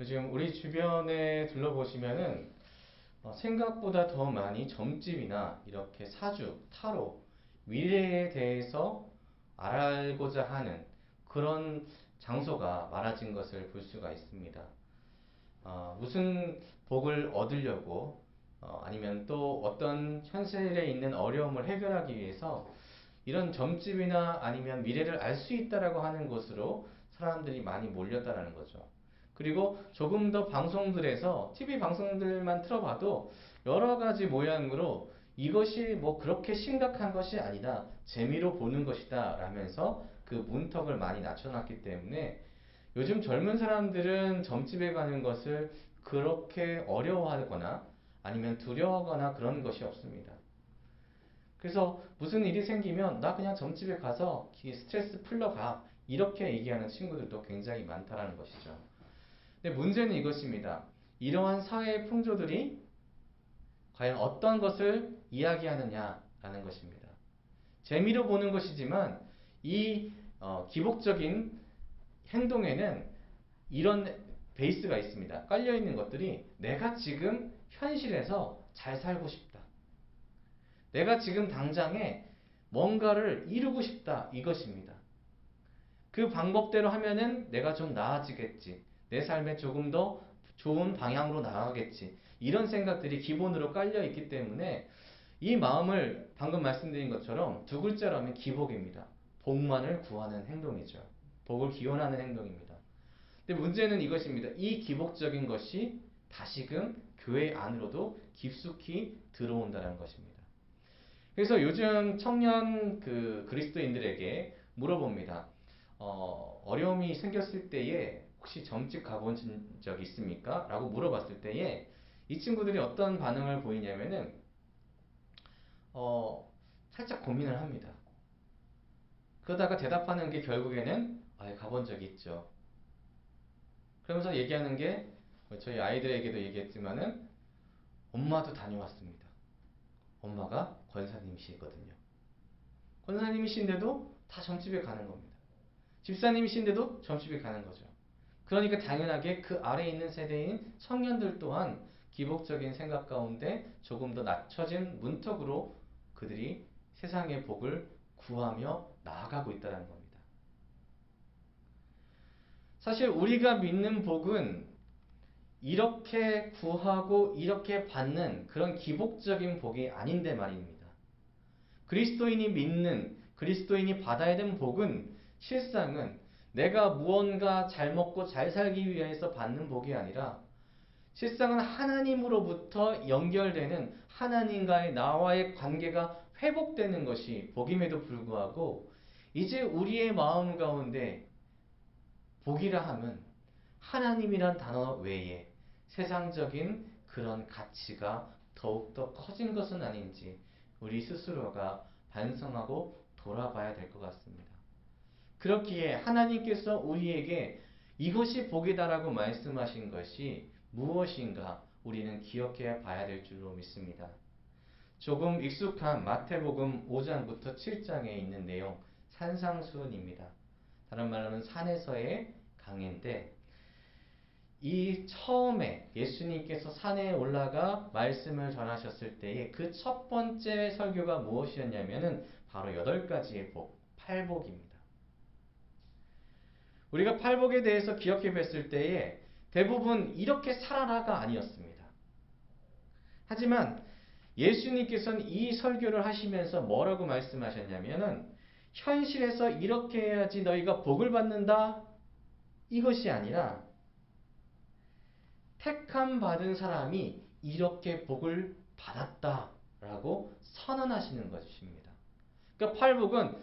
요즘 우리 주변에 둘러보시면은 어, 생각보다 더 많이 점집이나 이렇게 사주, 타로, 미래에 대해서 알고자 하는 그런 장소가 많아진 것을 볼 수가 있습니다. 어, 무슨 복을 얻으려고 어, 아니면 또 어떤 현실에 있는 어려움을 해결하기 위해서 이런 점집이나 아니면 미래를 알 수 있다라고 하는 곳으로 사람들이 많이 몰렸다라는 거죠. 그리고 조금 더 방송들에서 TV 방송들만 틀어봐도 여러 가지 모양으로 이것이 뭐 그렇게 심각한 것이 아니다. 재미로 보는 것이다. 라면서 그 문턱을 많이 낮춰놨기 때문에 요즘 젊은 사람들은 점집에 가는 것을 그렇게 어려워하거나 아니면 두려워하거나 그런 것이 없습니다. 그래서 무슨 일이 생기면 나 그냥 점집에 가서 스트레스 풀러 가. 이렇게 얘기하는 친구들도 굉장히 많다라는 것이죠. 근데 문제는 이것입니다. 이러한 사회의 풍조들이 과연 어떤 것을 이야기하느냐라는 것입니다. 재미로 보는 것이지만 이 어, 기복적인 행동에는 이런 베이스가 있습니다. 깔려 있는 것들이 내가 지금 현실에서 잘 살고 싶다. 내가 지금 당장에 뭔가를 이루고 싶다. 이것입니다. 그 방법대로 하면은 내가 좀 나아지겠지. 내 삶에 조금 더 좋은 방향으로 나아가겠지. 이런 생각들이 기본으로 깔려 있기 때문에 이 마음을 방금 말씀드린 것처럼 두 글자로 하면 기복입니다. 복만을 구하는 행동이죠. 복을 기원하는 행동입니다. 근데 문제는 이것입니다. 이 기복적인 것이 다시금 교회 안으로도 깊숙이 들어온다는 것입니다. 그래서 요즘 청년 그 그리스도인들에게 물어봅니다. 어, 어려움이 생겼을 때에 혹시 점집 가본 적 있습니까? 라고 물어봤을 때에 이 친구들이 어떤 반응을 보이냐면은 어, 살짝 고민을 합니다. 그러다가 대답하는 게 결국에는 아, 가본 적 있죠. 그러면서 얘기하는 게 저희 아이들에게도 얘기했지만은 엄마도 다녀왔습니다. 엄마가 권사님이시거든요. 권사님이신데도 다 점집에 가는 겁니다. 집사님이신데도 점집에 가는 거죠. 그러니까 당연하게 그 아래에 있는 세대인 청년들 또한 기복적인 생각 가운데 조금 더 낮춰진 문턱으로 그들이 세상의 복을 구하며 나아가고 있다는 겁니다. 사실 우리가 믿는 복은 이렇게 구하고 이렇게 받는 그런 기복적인 복이 아닌데 말입니다. 그리스도인이 믿는 그리스도인이 받아야 되는 복은 실상은 내가 무언가 잘 먹고 잘 살기 위해서 받는 복이 아니라 실상은 하나님으로부터 연결되는 하나님과의 나와의 관계가 회복되는 것이 복임에도 불구하고 이제 우리의 마음 가운데 복이라 함은 하나님이란 단어 외에 세상적인 그런 가치가 더욱더 커진 것은 아닌지 우리 스스로가 반성하고 돌아봐야 될 것 같습니다. 그렇기에 하나님께서 우리에게 이것이 복이다라고 말씀하신 것이 무엇인가 우리는 기억해 봐야 될 줄로 믿습니다. 조금 익숙한 마태복음 5장부터 7장에 있는 내용 산상수훈입니다. 다른 말로는 산에서의 강인데 이 처음에 예수님께서 산에 올라가 말씀을 전하셨을 때의 그 첫 번째 설교가 무엇이었냐면은 바로 여덟 가지의 복, 팔복입니다. 우리가 팔복에 대해서 기억해 봤을 때에 대부분 이렇게 살아라가 아니었습니다. 하지만 예수님께서는 이 설교를 하시면서 뭐라고 말씀하셨냐면은 현실에서 이렇게 해야지 너희가 복을 받는다 이것이 아니라 택함 받은 사람이 이렇게 복을 받았다라고 선언하시는 것입니다. 그러니까 팔복은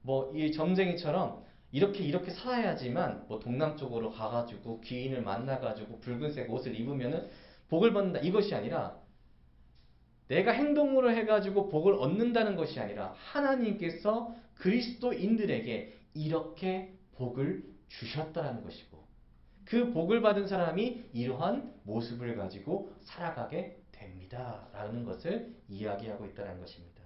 뭐 이 점쟁이처럼 이렇게 이렇게 살아야지만 뭐 동남쪽으로 가가지고 귀인을 만나가지고 붉은색 옷을 입으면은 복을 받는다 이것이 아니라 내가 행동으로 해가지고 복을 얻는다는 것이 아니라 하나님께서 그리스도인들에게 이렇게 복을 주셨다는 것이고 그 복을 받은 사람이 이러한 모습을 가지고 살아가게 됩니다. 라는 것을 이야기하고 있다는 것입니다.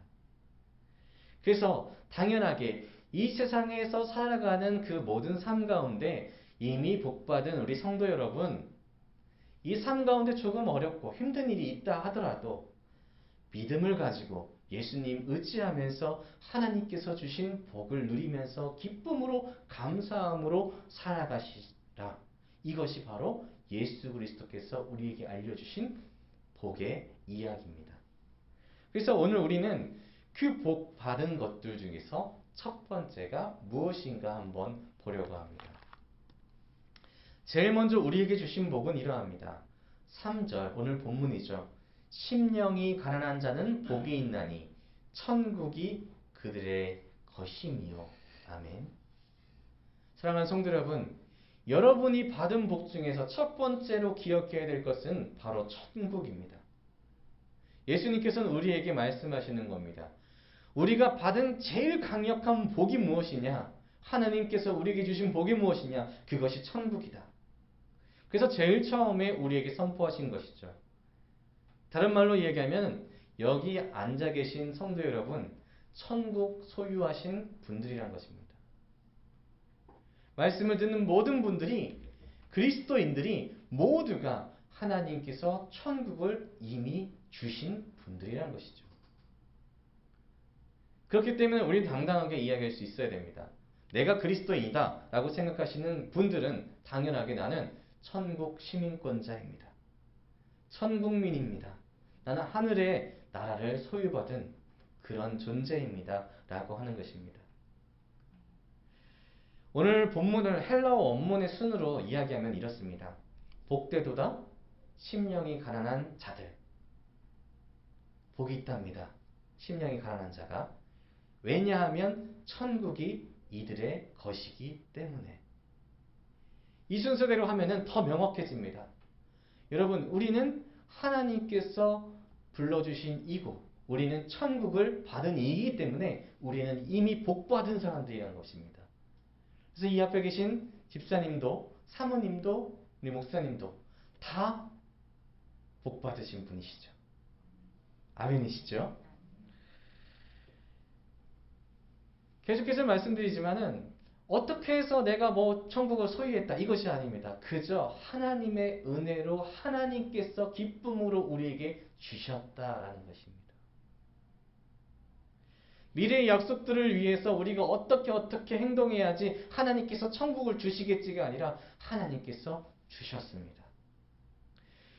그래서 당연하게 이 세상에서 살아가는 그 모든 삶 가운데 이미 복받은 우리 성도 여러분 이 삶 가운데 조금 어렵고 힘든 일이 있다 하더라도 믿음을 가지고 예수님 의지하면서 하나님께서 주신 복을 누리면서 기쁨으로 감사함으로 살아가시라. 이것이 바로 예수 그리스도께서 우리에게 알려주신 복의 이야기입니다. 그래서 오늘 우리는 그 복 받은 것들 중에서 첫 번째가 무엇인가 한번 보려고 합니다. 제일 먼저 우리에게 주신 복은 이러합니다. 3절 오늘 본문이죠. 심령이 가난한 자는 복이 있나니 천국이 그들의 것임이요. 아멘. 사랑하는 성도 여러분, 여러분이 받은 복 중에서 첫 번째로 기억해야 될 것은 바로 천국입니다. 예수님께서는 우리에게 말씀하시는 겁니다. 우리가 받은 제일 강력한 복이 무엇이냐? 하나님께서 우리에게 주신 복이 무엇이냐? 그것이 천국이다. 그래서 제일 처음에 우리에게 선포하신 것이죠. 다른 말로 얘기하면 여기 앉아 계신 성도 여러분, 천국 소유하신 분들이란 것입니다. 말씀을 듣는 모든 분들이 그리스도인들이 모두가 하나님께서 천국을 이미 주신 분들이란 것이죠. 그렇기 때문에 우리 당당하게 이야기할 수 있어야 됩니다. 내가 그리스도인이다 라고 생각하시는 분들은 당연하게 나는 천국 시민권자입니다. 천국민입니다. 나는 하늘의 나라를 소유받은 그런 존재입니다. 라고 하는 것입니다. 오늘 본문을 헬라어 원문의 순으로 이야기하면 이렇습니다. 복되도다 심령이 가난한 자들. 복이 있답니다. 심령이 가난한 자가. 왜냐하면 천국이 이들의 것이기 때문에. 이 순서대로 하면은 더 명확해집니다. 여러분, 우리는 하나님께서 불러주신 이곳, 우리는 천국을 받은 이기 때문에 우리는 이미 복받은 사람들이라는 것입니다. 그래서 이 앞에 계신 집사님도, 사모님도, 우리 목사님도 다 복받으신 분이시죠. 아멘이시죠? 계속해서 말씀드리지만은 어떻게 해서 내가 뭐 천국을 소유했다 이것이 아닙니다. 그저 하나님의 은혜로 하나님께서 기쁨으로 우리에게 주셨다라는 것입니다. 미래의 약속들을 위해서 우리가 어떻게 어떻게 행동해야지 하나님께서 천국을 주시겠지가 아니라 하나님께서 주셨습니다.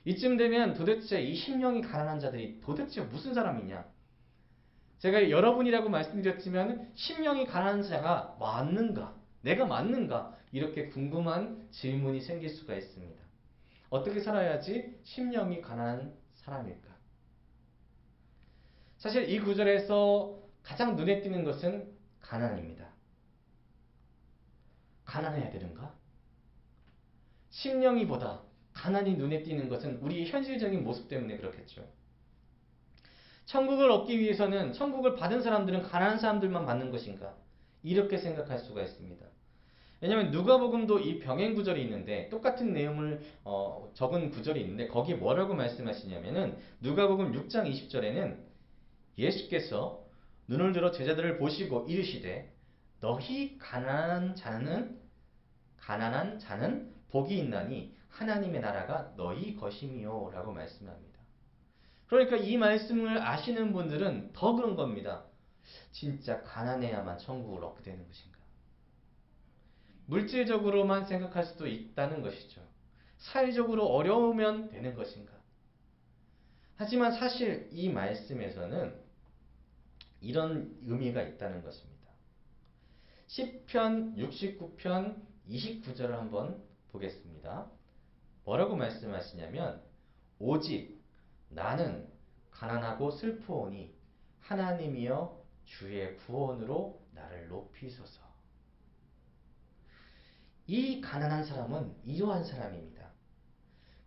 이쯤 되면 도대체 이 심령이 가난한 자들이 도대체 무슨 사람이냐? 제가 여러분이라고 말씀드렸지만 심령이 가난한 자가 맞는가? 내가 맞는가? 이렇게 궁금한 질문이 생길 수가 있습니다. 어떻게 살아야지 심령이 가난한 사람일까? 사실 이 구절에서 가장 눈에 띄는 것은 가난입니다. 가난해야 되는가? 심령이보다 가난이 눈에 띄는 것은 우리의 현실적인 모습 때문에 그렇겠죠. 천국을 얻기 위해서는 천국을 받은 사람들은 가난한 사람들만 받는 것인가? 이렇게 생각할 수가 있습니다. 왜냐하면 누가복음도 이 병행 구절이 있는데 똑같은 내용을 어, 적은 구절이 있는데 거기에 뭐라고 말씀하시냐면은 누가복음 6장 20절에는 예수께서 눈을 들어 제자들을 보시고 이르시되 너희 가난한 자는 가난한 자는 복이 있나니 하나님의 나라가 너희 것임이요 라고 말씀합니다. 그러니까 이 말씀을 아시는 분들은 더 그런 겁니다. 진짜 가난해야만 천국을 얻게 되는 것인가? 물질적으로만 생각할 수도 있다는 것이죠. 사회적으로 어려우면 되는 것인가? 하지만 사실 이 말씀에서는 이런 의미가 있다는 것입니다. 10편 69편 29절을 한번 보겠습니다. 뭐라고 말씀하시냐면 오직 나는 가난하고 슬프오니 하나님이여 주의 구원으로 나를 높이소서. 이 가난한 사람은 이러한 사람입니다.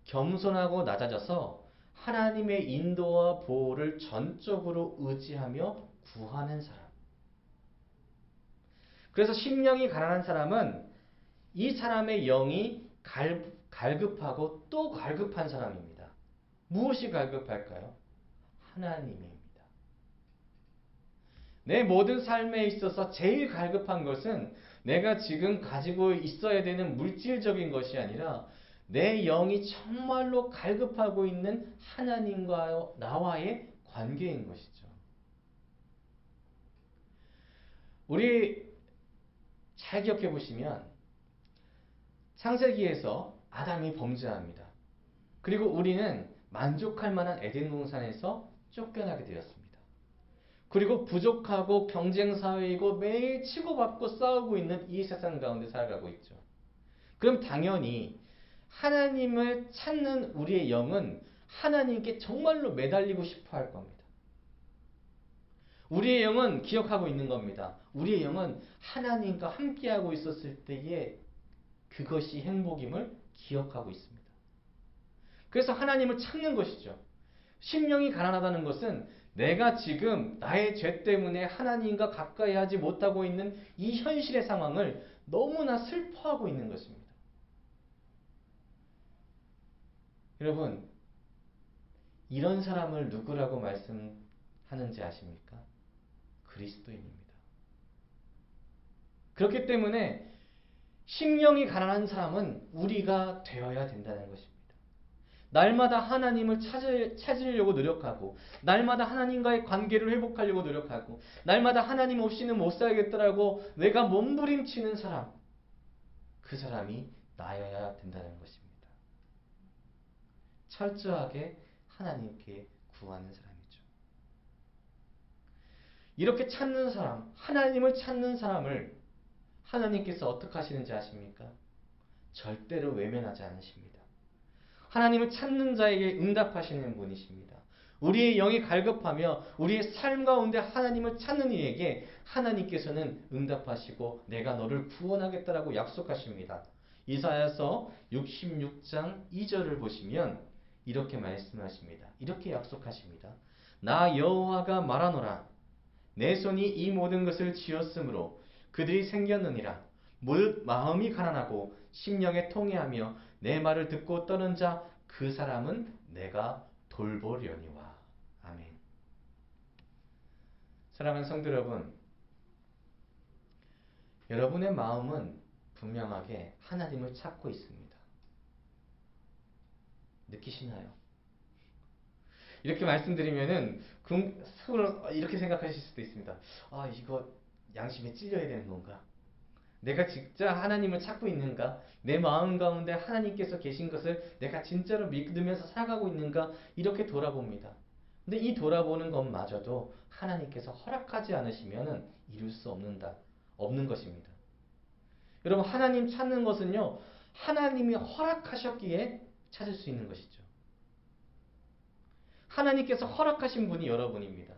겸손하고 낮아져서 하나님의 인도와 보호를 전적으로 의지하며 구하는 사람. 그래서 심령이 가난한 사람은 이 사람의 영이 갈, 갈급하고 또 갈급한 사람입니다. 무엇이 갈급할까요? 하나님입니다. 내 모든 삶에 있어서 제일 갈급한 것은 내가 지금 가지고 있어야 되는 물질적인 것이 아니라 내 영이 정말로 갈급하고 있는 하나님과 나와의 관계인 것이죠. 우리 잘 기억해 보시면 창세기에서 아담이 범죄합니다. 그리고 우리는 만족할 만한 에덴 동산에서 쫓겨나게 되었습니다. 그리고 부족하고 경쟁 사회이고 매일 치고받고 싸우고 있는 이 세상 가운데 살아가고 있죠. 그럼 당연히 하나님을 찾는 우리의 영은 하나님께 정말로 매달리고 싶어 할 겁니다. 우리의 영은 기억하고 있는 겁니다. 우리의 영은 하나님과 함께하고 있었을 때에 그것이 행복임을 기억하고 있습니다. 그래서 하나님을 찾는 것이죠. 심령이 가난하다는 것은 내가 지금 나의 죄 때문에 하나님과 가까이 하지 못하고 있는 이 현실의 상황을 너무나 슬퍼하고 있는 것입니다. 여러분, 이런 사람을 누구라고 말씀하는지 아십니까? 그리스도인입니다. 그렇기 때문에 심령이 가난한 사람은 우리가 되어야 된다는 것입니다. 날마다 하나님을 찾을, 찾으려고 노력하고, 날마다 하나님과의 관계를 회복하려고 노력하고, 날마다 하나님 없이는 못 살겠더라고 내가 몸부림치는 사람, 그 사람이 나여야 된다는 것입니다. 철저하게 하나님께 구하는 사람이죠. 이렇게 찾는 사람, 하나님을 찾는 사람을 하나님께서 어떻게 하시는지 아십니까? 절대로 외면하지 않으십니다. 하나님을 찾는 자에게 응답하시는 분이십니다. 우리의 영이 갈급하며 우리의 삶 가운데 하나님을 찾는 이에게 하나님께서는 응답하시고 내가 너를 구원하겠다라고 약속하십니다. 이사야서 66장 2절을 보시면 이렇게 말씀하십니다. 이렇게 약속하십니다. 나 여호와가 말하노라 내 손이 이 모든 것을 지었으므로 그들이 생겼느니라 무릇 마음이 가난하고 심령에 통해하며 내 말을 듣고 떠는 자 그 사람은 내가 돌보려니와 아멘. 사랑하는 성도 여러분, 여러분의 마음은 분명하게 하나님을 찾고 있습니다. 느끼시나요? 이렇게 말씀드리면은 이렇게 생각하실 수도 있습니다. 아 이거 양심에 찔려야 되는 건가? 내가 진짜 하나님을 찾고 있는가? 내 마음 가운데 하나님께서 계신 것을 내가 진짜로 믿으면서 살아가고 있는가? 이렇게 돌아봅니다. 근데 이 돌아보는 것마저도 하나님께서 허락하지 않으시면 이룰 수 없는다. 없는 것입니다. 여러분, 하나님 찾는 것은요, 하나님이 허락하셨기에 찾을 수 있는 것이죠. 하나님께서 허락하신 분이 여러분입니다.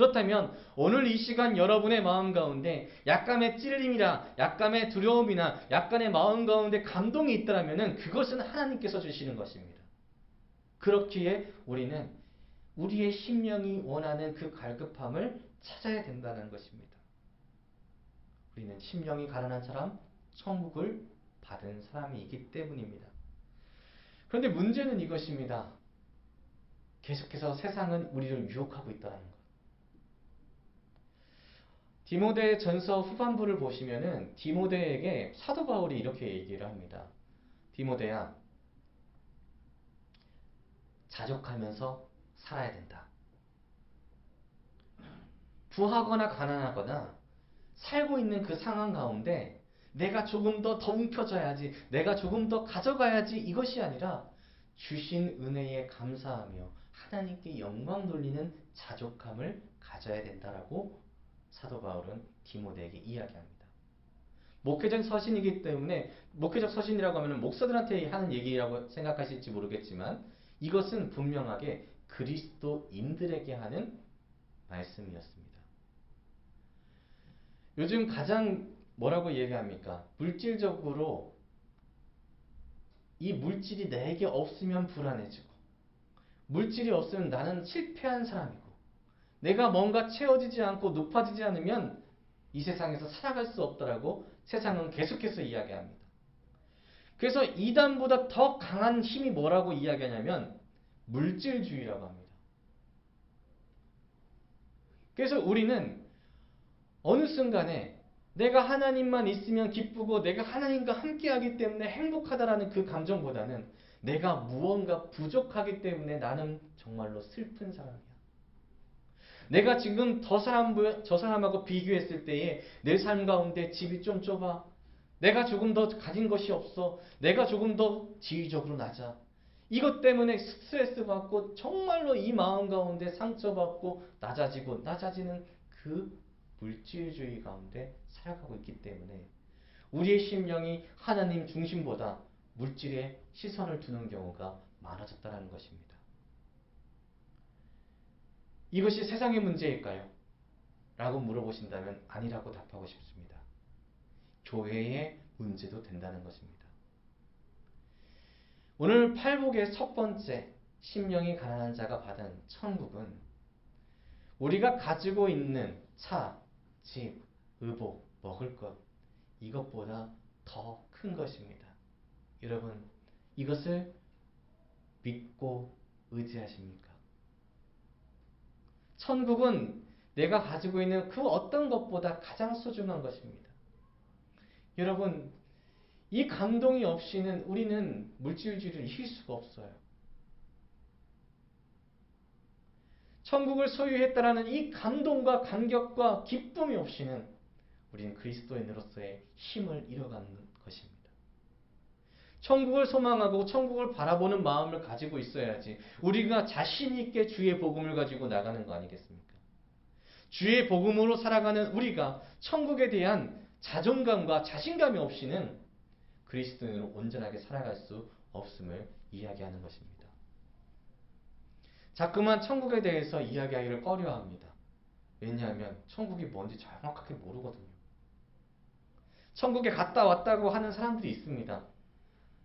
그렇다면 오늘 이 시간 여러분의 마음 가운데 약간의 찔림이나 약간의 두려움이나 약간의 마음 가운데 감동이 있더라면 그것은 하나님께서 주시는 것입니다. 그렇기에 우리는 우리의 심령이 원하는 그 갈급함을 찾아야 된다는 것입니다. 우리는 심령이 가난한 사람, 천국을 받은 사람이기 때문입니다. 그런데 문제는 이것입니다. 계속해서 세상은 우리를 유혹하고 있다는 것. 디모데 전서 후반부를 보시면은 디모데에게 사도 바울이 이렇게 얘기를 합니다. 디모데야, 자족하면서 살아야 된다. 부하거나 가난하거나 살고 있는 그 상황 가운데 내가 조금 더 더 움켜져야지, 내가 조금 더 가져가야지 이것이 아니라 주신 은혜에 감사하며 하나님께 영광 돌리는 자족함을 가져야 된다라고 사도 바울은 디모데에게 이야기합니다. 목회적 서신이기 때문에 목회적 서신이라고 하면 목사들한테 하는 얘기라고 생각하실지 모르겠지만 이것은 분명하게 그리스도인들에게 하는 말씀이었습니다. 요즘 가장 뭐라고 얘기합니까? 물질적으로 이 물질이 내게 없으면 불안해지고 물질이 없으면 나는 실패한 사람이고 내가 뭔가 채워지지 않고 높아지지 않으면 이 세상에서 살아갈 수 없다라고 세상은 계속해서 이야기합니다. 그래서 이단보다 더 강한 힘이 뭐라고 이야기하냐면 물질주의라고 합니다. 그래서 우리는 어느 순간에 내가 하나님만 있으면 기쁘고 내가 하나님과 함께하기 때문에 행복하다라는 그 감정보다는 내가 무언가 부족하기 때문에 나는 정말로 슬픈 사람이야. 내가 지금 저 사람 저 사람하고 비교했을 때에 내 삶 가운데 집이 좀 좁아. 내가 조금 더 가진 것이 없어. 내가 조금 더 지위적으로 낮아. 이것 때문에 스트레스 받고 정말로 이 마음 가운데 상처받고 낮아지고 낮아지는 그 물질주의 가운데 살아가고 있기 때문에 우리의 심령이 하나님 중심보다 물질에 시선을 두는 경우가 많아졌다는 것입니다. 이것이 세상의 문제일까요? 라고 물어보신다면 아니라고 답하고 싶습니다. 교회의 문제도 된다는 것입니다. 오늘 팔복의 첫 번째 심령이 가난한 자가 받은 천국은 우리가 가지고 있는 차, 집, 의복, 먹을 것 이것보다 더 큰 것입니다. 여러분 이것을 믿고 의지하십니까? 천국은 내가 가지고 있는 그 어떤 것보다 가장 소중한 것입니다. 여러분 이 감동이 없이는 우리는 물질주의를 이길 수가 없어요. 천국을 소유했다라는 이 감동과 감격과 기쁨이 없이는 우리는 그리스도인으로서의 힘을 잃어가는 것입니다. 천국을 소망하고 천국을 바라보는 마음을 가지고 있어야지 우리가 자신 있게 주의 복음을 가지고 나가는 거 아니겠습니까? 주의 복음으로 살아가는 우리가 천국에 대한 자존감과 자신감이 없이는 그리스도인으로 온전하게 살아갈 수 없음을 이야기하는 것입니다. 자꾸만 천국에 대해서 이야기하기를 꺼려합니다. 왜냐하면 천국이 뭔지 정확하게 모르거든요. 천국에 갔다 왔다고 하는 사람들이 있습니다.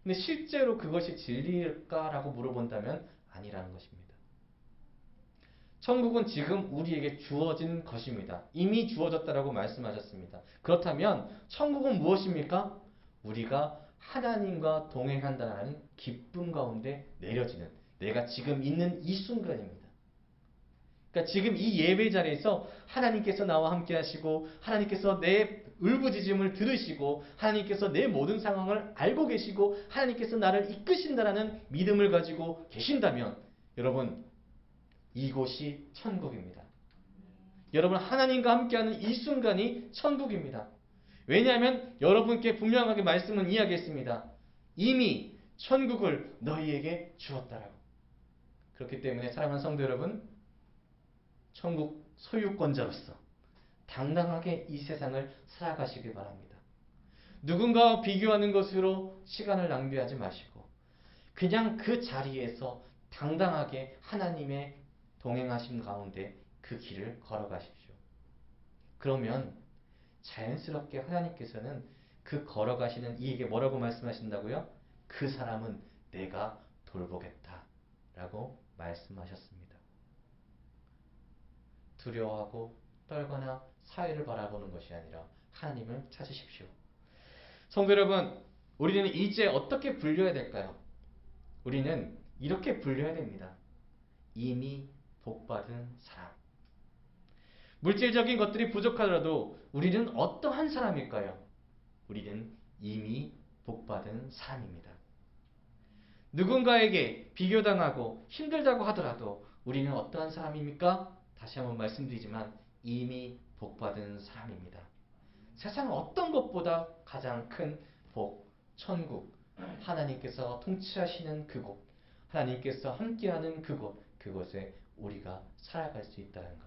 근데 실제로 그것이 진리일까라고 물어본다면 아니라는 것입니다. 천국은 지금 우리에게 주어진 것입니다. 이미 주어졌다라고 말씀하셨습니다. 그렇다면 천국은 무엇입니까? 우리가 하나님과 동행한다는 기쁨 가운데 내려지는 내가 지금 있는 이 순간입니다. 그러니까 지금 이 예배 자리에서 하나님께서 나와 함께 하시고 하나님께서 내 울부짖음을 들으시고 하나님께서 내 모든 상황을 알고 계시고 하나님께서 나를 이끄신다라는 믿음을 가지고 계신다면 여러분 이곳이 천국입니다. 여러분 하나님과 함께하는 이 순간이 천국입니다. 왜냐하면 여러분께 분명하게 말씀은 이야기했습니다. 이미 천국을 너희에게 주었다라고. 그렇기 때문에 사랑하는 성도 여러분, 천국 소유권자로서 당당하게 이 세상을 살아가시길 바랍니다. 누군가와 비교하는 것으로 시간을 낭비하지 마시고 그냥 그 자리에서 당당하게 하나님의 동행하심 가운데 그 길을 걸어가십시오. 그러면 자연스럽게 하나님께서는 그 걸어가시는 이에게 뭐라고 말씀하신다고요? 그 사람은 내가 돌보겠다. 라고 말씀하셨습니다. 두려워하고 떨거나 사회를 바라보는 것이 아니라 하나님을 찾으십시오. 성도 여러분, 우리는 이제 어떻게 분류해야 될까요? 우리는 이렇게 분류해야 됩니다. 이미 복받은 사람. 물질적인 것들이 부족하더라도 우리는 어떠한 사람일까요? 우리는 이미 복받은 사람입니다. 누군가에게 비교당하고 힘들다고 하더라도 우리는 어떠한 사람입니까? 다시 한번 말씀드리지만 이미 복받은 사람입니다. 세상 어떤 것보다 가장 큰 복, 천국, 하나님께서 통치하시는 그곳, 하나님께서 함께하는 그곳, 그곳에 우리가 살아갈 수 있다는 것.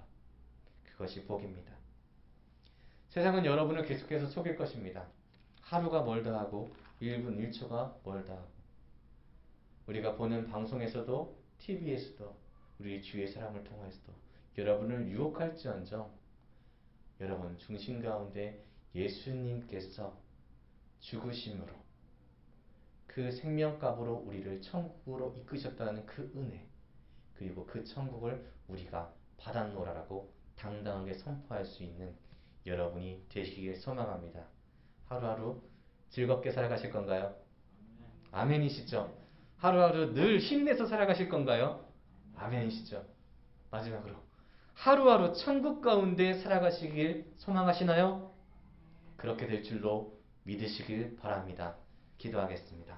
그것이 복입니다. 세상은 여러분을 계속해서 속일 것입니다. 하루가 멀다 하고 1분 1초가 멀다 하고 우리가 보는 방송에서도 TV에서도 우리 주의 사람을 통해서도 여러분을 유혹할지언정 여러분 중심 가운데 예수님께서 죽으심으로 그 생명값으로 우리를 천국으로 이끄셨다는 그 은혜 그리고 그 천국을 우리가 받았노라라고 당당하게 선포할 수 있는 여러분이 되시길 소망합니다. 하루하루 즐겁게 살아가실 건가요? 아멘이시죠? 하루하루 늘 힘내서 살아가실 건가요? 아멘이시죠? 마지막으로 하루하루 천국 가운데 살아가시길 소망하시나요? 그렇게 될 줄로 믿으시길 바랍니다. 기도하겠습니다.